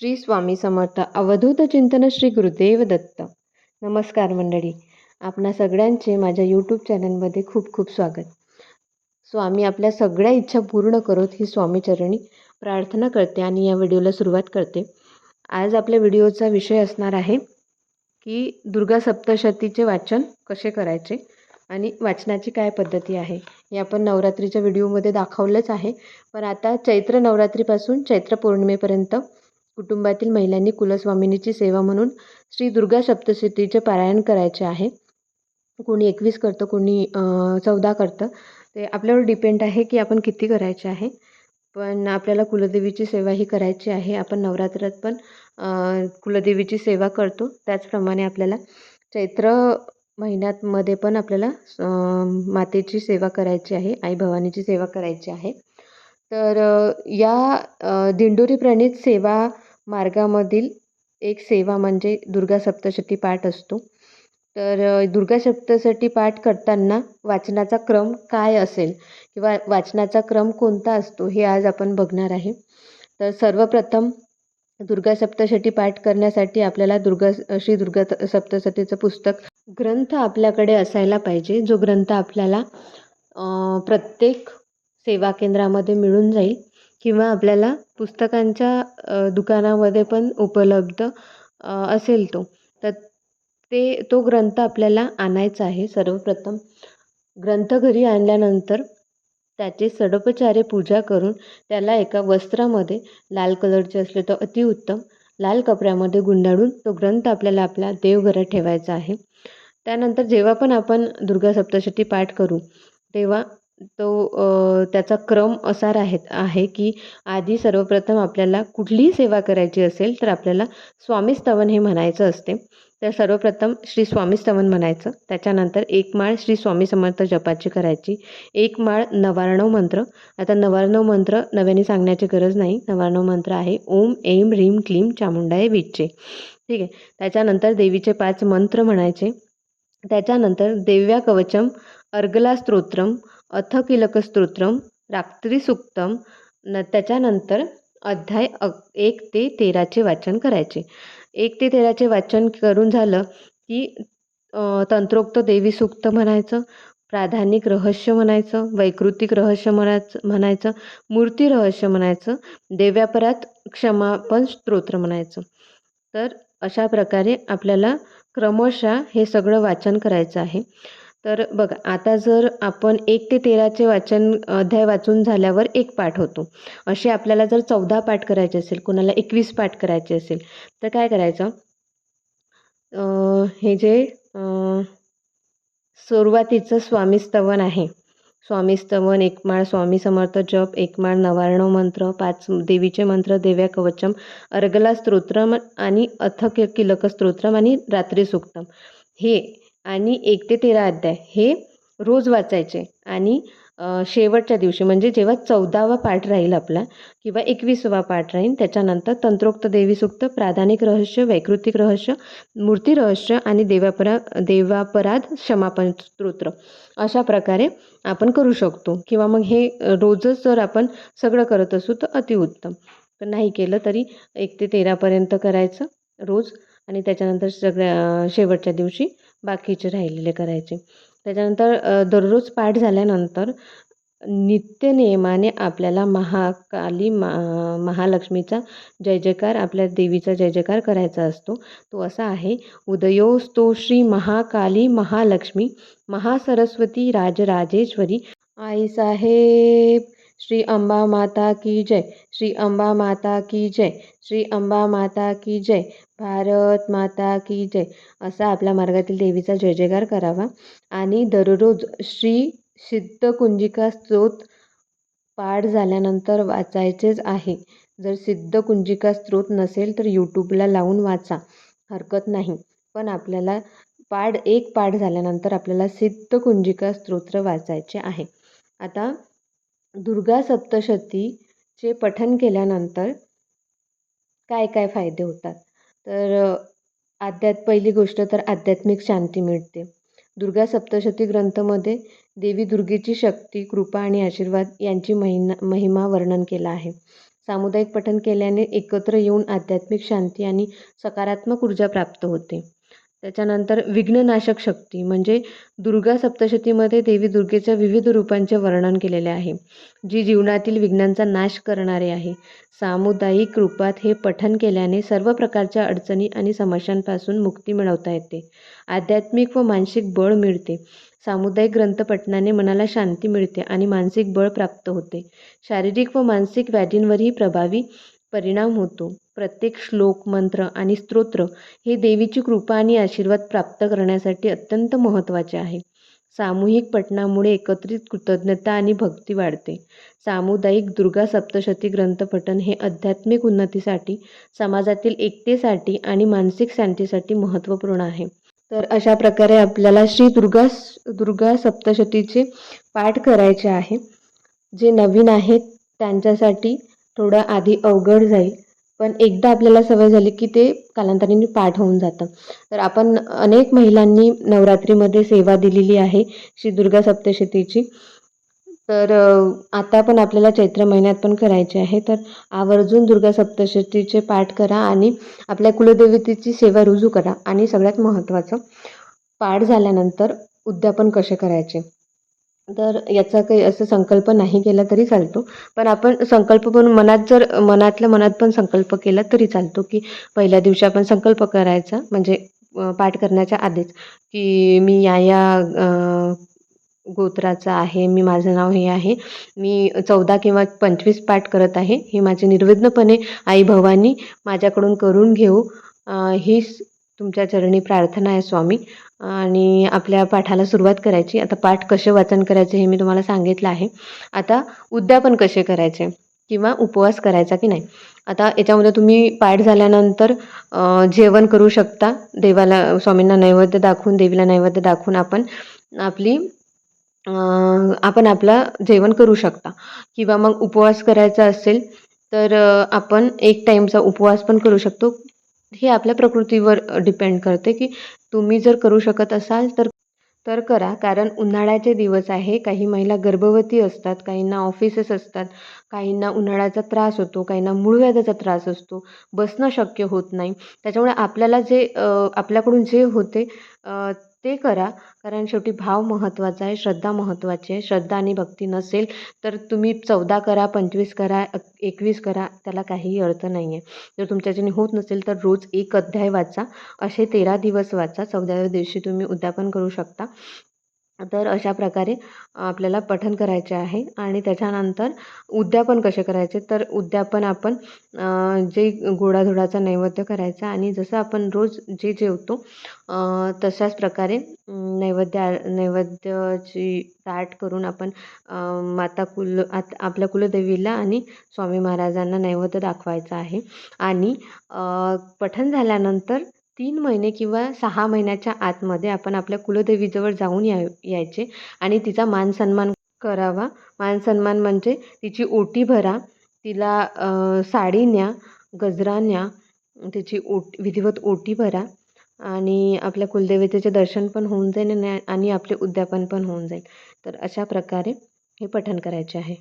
श्री स्वामी समर्थ अवधूत चिंतन श्री गुरुदेव दत्त. नमस्कार मंडळी. आपणा सगळ्यांचे माझ्या यूट्यूब चॅनलमध्ये खूप खूप स्वागत. स्वामी आपल्या सगळ्या इच्छा पूर्ण करोत ही स्वामीचरणी प्रार्थना करते आणि या व्हिडिओला सुरुवात करते. आज आपल्या व्हिडिओचा विषय असणार आहे की दुर्गा सप्तशतीचे वाचन कसे करायचे आणि वाचनाची काय पद्धती आहे हे आपण नवरात्रीच्या व्हिडिओमध्ये दाखवलंच आहे. पण आता चैत्र नवरात्रीपासून चैत्र पौर्णिमेपर्यंत कुटुंबातील महिलांनी कुलस्वामिनीची सेवा म्हणून श्री दुर्गा सप्तशतीचे पारायण करायचे आहे. कोणी एकवीस करतं कोणी चौदा करतं. ते आपल्यावर डिपेंड आहे की आपण किती करायचे आहे. पण आपल्याला कुलदेवीची सेवा ही करायची आहे. आपण नवरात्रात पण कुलदेवीची सेवा करतो. त्याचप्रमाणे आपल्याला चैत्र महिन्यातमध्ये पण आपल्याला मातेची सेवा करायची आहे. आई भवानीची सेवा करायची आहे. तर या दिंडोरी प्रणित सेवा मार्गामधील एक सेवा म्हणजे दुर्गा सप्तशती पाठ असतो. तर दुर्गा सप्तशती पाठ करताना वाचनाचा क्रम काय असेल किंवा वाचनाचा क्रम कोणता असतो हे आज आपण बघणार आहे. तर सर्वप्रथम दुर्गा सप्तशती पाठ करण्यासाठी आपल्याला दुर्गा श्री दुर्गा सप्तशतीचं पुस्तक ग्रंथ आपल्याकडे असायला पाहिजे. जो ग्रंथ आपल्याला प्रत्येक सेवा केंद्रामध्ये मिळून जाईल. किंवा आपल्याला पुस्तकांच्या दुकानामध्ये पण उपलब्ध असेल तो. तर ते तो ग्रंथ आपल्याला आणायचा आहे सर्वप्रथम. ग्रंथ घरी आणल्यानंतर त्याचे सडोपचारे पूजा करून त्याला एका वस्त्रामध्ये लाल कलरचे असले तर अतिउत्तम लाल कपड्यामध्ये गुंडाळून तो ग्रंथ आपल्याला आपल्या देवघरात ठेवायचा आहे. त्यानंतर जेव्हा पण आपण दुर्गा सप्तशती पाठ करू तेव्हा तो त्याचा क्रम असा राहत आहे की आधी सर्वप्रथम आपल्याला कुठलीही सेवा करायची असेल तर आपल्याला स्वामीस्तवन हे म्हणायचं असते. तर सर्वप्रथम श्री स्वामीस्तवन म्हणायचं. त्याच्यानंतर एक माळ श्री स्वामी समर्थ जपाची करायची. एक माळ नवारणव मंत्र. आता नवारणव मंत्र नव्याने सांगण्याची गरज नाही. नवारणव मंत्र आहे ओम एम ह्रीम क्लीम चामुंडाय विच्चे. ठीक आहे. त्याच्यानंतर देवीचे पाच मंत्र म्हणायचे. त्याच्यानंतर देव्या कवचम अर्गला स्तोत्रम. अथ स्तोत्रम रात्रीसुक्तम न त्याच्यानंतर अध्याय अ एक ते तेराचे वाचन करायचे. एक ते तेराचे वाचन करून झालं की तंत्रोक्त देवी सुक्त म्हणायचं प्राधानिक रहस्य म्हणायचं वैकृतिक रहस्य म्हणायचं म्हणायचं मूर्ती रहस्य म्हणायचं देव्यापरात क्षमापण स्तोत्र म्हणायचं. तर अशा प्रकारे आपल्याला क्रमशः हे सगळं वाचन करायचं आहे. तर बघा आता जर आपण एक ते तेराचे वाचन अध्याय वाचून झाल्यावर एक पाठ होतो. असे आपल्याला जर चौदा पाठ करायचे असेल कोणाला एकवीस पाठ करायचे असेल तर काय करायचं? हे जे सुरुवातीचं स्वामीस्तवन आहे. स्वामीस्तवन एकमाळ स्वामी समर्थ जप एकमाळ नवारण मंत्र पाच देवीचे मंत्र देव्या कवचम अर्गला स्तोत्रम आणि अथक किलक स्तोत्रम आणि रात्री सुक्तम. हे आणि एक ते तेरा अध्याय हे रोज वाचायचे. आणि शेवटच्या दिवशी म्हणजे जेव्हा चौदावा पाठ राहील आपला किंवा एकवीसवा पाठ राहील त्याच्यानंतर तंत्रोक्त देवी सुक्त प्राधानिक रहस्य वैकृतिक रहस्य मूर्ती रहस्य आणि देवापरा देवापराध क्षमापन स्तोत्र अशा प्रकारे आपण करू शकतो. किंवा मग हे रोजच जर आपण सगळं करत असू तर अतिउत्तम पण नाही केलं तरी एक ते तेरापर्यंत करायचं रोज आणि त्याच्यानंतर सगळ्या शेवटच्या दिवशी बाकीचे राहिलेले करायचे. त्याच्यानंतर दररोज पाठ झाल्यानंतर नित्यनियमाने आपल्याला महाकाली मा महालक्ष्मीचा जय जयकार आपल्या देवीचा जय जयकार करायचा असतो. तो असा आहे उदयोस्तो श्री महाकाली महालक्ष्मी महासरस्वती राजराजेश्वरी. आई साहेब श्री अंबा माता की जय श्री अंबा माता की जय श्री अंबा माता की जय. भारत माता की जय असा आपल्या मार्गातील देवीचा जय जयकार करावा. आणि दररोज श्री सिद्धकुंजिका स्त्रोत पाठ झाल्यानंतर वाचायचेच आहे. जर सिद्धकुंजिका स्त्रोत नसेल तर यूट्यूबला लावून वाचा. हरकत नाही. पण आपल्याला पाठ एक पाठ झाल्यानंतर आपल्याला सिद्धकुंजिका स्तोत्र वाचायचे आहे. आता दुर्गा सप्तशतीचे पठन केल्यानंतर काय काय फायदे होतात? तर आध्यात पहिली गोष्ट तर आध्यात्मिक शांती मिळते. दुर्गा सप्तशती ग्रंथमध्ये देवी दुर्गेची शक्ती कृपा आणि आशीर्वाद यांची महिना महिमा वर्णन केला आहे. सामुदायिक पठण केल्याने एकत्र येऊन आध्यात्मिक शांती आणि सकारात्मक ऊर्जा प्राप्त होते. त्याच्यानंतर विघ्ननाशक शक्ती म्हणजे दुर्गा सप्तशतीमध्ये देवी दुर्गेच्या विविध रूपांचे वर्णन केलेले आहे जी जीवनातील विघ्नांचा नाश करणारे आहे. सामुदायिक रूपात हे पठन केल्याने सर्व प्रकारच्या अडचणी आणि समस्यांपासून मुक्ती मिळवता येते. आध्यात्मिक व मानसिक बळ मिळते. सामुदायिक ग्रंथपठणाने मनाला शांती मिळते आणि मानसिक बळ प्राप्त होते. शारीरिक व मानसिक व्याधींवरही प्रभावी परिणाम होतो. प्रत्येक श्लोक मंत्र आणि स्तोत्र हे देवीची कृपा आणि आशीर्वाद प्राप्त करण्यासाठी अत्यंत महत्त्वाचे आहे. सामूहिक पठणामुळे एकत्रित कृतज्ञता आणि भक्ती वाढते. सामुदायिक दुर्गा सप्तशती ग्रंथपठण हे आध्यात्मिक उन्नतीसाठी समाजातील एकतेसाठी आणि मानसिक शांतीसाठी महत्त्वपूर्ण आहे. तर अशा प्रकारे आपल्याला श्री दुर्गा दुर्गा सप्तशतीचे पाठ करायचे आहे. जे नवीन आहेत त्यांच्यासाठी थोडं आधी अवघड जाईल. पण एकदा आपल्याला सवय झाली की ते कालांतराने पाठ होऊन जातं. तर आपण अनेक महिलांनी नवरात्रीमध्ये सेवा दिलेली आहे श्री दुर्गा सप्तशतीची. तर आता पण आपल्याला चैत्र महिन्यात पण करायचे आहे. तर आवर्जून दुर्गा सप्तशतीचे पाठ करा आणि आपल्या कुलदेवतेची सेवा रुजू करा. आणि सगळ्यात महत्त्वाचं पाठ झाल्यानंतर उद्यापन कसे करायचे? तर याचा काही असं संकल्प नाही केला तरी चालतो. पण आपण संकल्प पण मनात जर मनातल्या मनात पण संकल्प केला तरी चालतो की पहिल्या दिवशी आपण संकल्प करायचा म्हणजे पाठ करण्याच्या आधीच की मी या या गोत्राचा आहे मी माझं नाव हे आहे मी चौदा किंवा पंचवीस पाठ करत आहे हे माझे निर्विघ्नपणे आई भवानी माझ्याकडून करून घेऊ ही तुमच्या चरणी प्रार्थना आहे स्वामी. आणि आपल्या पाठाला सुरुवात करायची. आता पाठ कसे वाचन करायचे हे मी तुम्हाला सांगितलं आहे. आता उद्यापन कसे करायचे? किंवा उपवास करायचा की नाही? आता याच्यामध्ये तुम्ही पाठ झाल्यानंतर जेवण करू शकता. देवाला स्वामींना नैवेद्य दाखवून देवीला नैवेद्य दाखवून आपण आपली आपण आपला जेवण करू शकता. किंवा मग उपवास करायचा असेल तर आपण एक टाईमचा उपवास पण करू शकतो. हे आपल्या प्रकृतीवर डिपेंड करते की तुम्ही जर करू शकत असाल तर तर करा. कारण उन्हाळ्याचे दिवस आहे. काही महिला गर्भवती असतात काहींना ऑफिसेस असतात काहींना उन्हाळ्याचा त्रास होतो काहींना मूळव्याधाचा त्रास असतो. बसणं शक्य होत नाही. त्याच्यामुळे आपल्याला जे आपल्याकडून जे होते ते करा. कारण शेवटी भाव महत्त्वाचा आहे श्रद्धा महत्त्वाची आहे. श्रद्धा आणि भक्ती नसेल तर तुम्ही चौदा करा पंचवीस करा एकवीस करा त्याला काहीही अर्थ नाही आहे जर तुमच्याच्याने होत नसेल तर रोज एक अध्याय वाचा असे तेरा दिवस वाचा. चौदाव्या दिवशी तुम्ही उद्यापन करू शकता. तर अशा प्रकारे आपल्याला पठण करायचे आहे आणि त्याच्यानंतर उद्यापन कसे करायचे? तर उद्यापन आपण जे गोडाधोडाचा नैवेद्य करायचा आणि जसं आपण रोज जे जेवतो तशाच प्रकारे नैवेद्य नैवेद्याची ताट करून आपण माता कुल आत आपल्या कुलदेवीला आणि स्वामी महाराजांना नैवेद्य दाखवायचा आहे. आणि पठण झाल्यानंतर तीन महिने किंवा सहा महिन्याच्या आतमध्ये आपण आपल्या कुलदेवीजवळ जाऊन या यायचे आणि तिचा मान सन्मान करावा. मान सन्मान म्हणजे तिची ओटी भरा तिला साडी न्या गजरा न्या तिची ओट विधिवत ओटी भरा आणि आपल्या कुलदेवतेचे दर्शन पण होऊन जाईल आणि आपले उद्यापन पण होऊन जाईल. तर अशा प्रकारे हे पठण करायचे आहे.